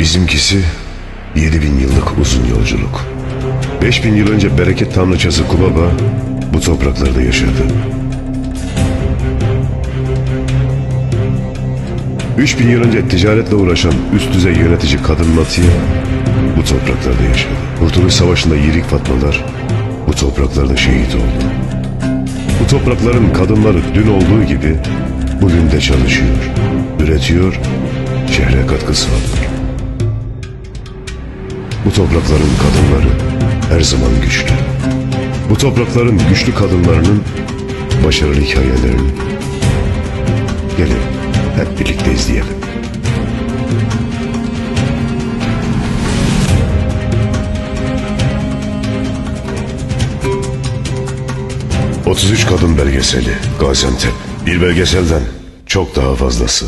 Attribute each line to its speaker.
Speaker 1: Bizimkisi 7000 yıllık uzun yolculuk. 5000 yıl önce bereket tanrıçası Kubaba bu topraklarda yaşadı. 3000 yıl önce ticaretle uğraşan üst düzey yönetici kadın Matiye bu topraklarda yaşadı. Kurtuluş Savaşı'nda Yirik Fatmalar bu topraklarda şehit oldu. Bu toprakların kadınları dün olduğu gibi bugün de çalışıyor, üretiyor, şehre katkı sağlıyor. Bu toprakların kadınları her zaman güçlü. Bu toprakların güçlü kadınlarının başarılı hikayelerini gelin hep birlikte izleyelim. ...33 Kadın Belgeseli Gaziantep. Bir belgeselden çok daha fazlası.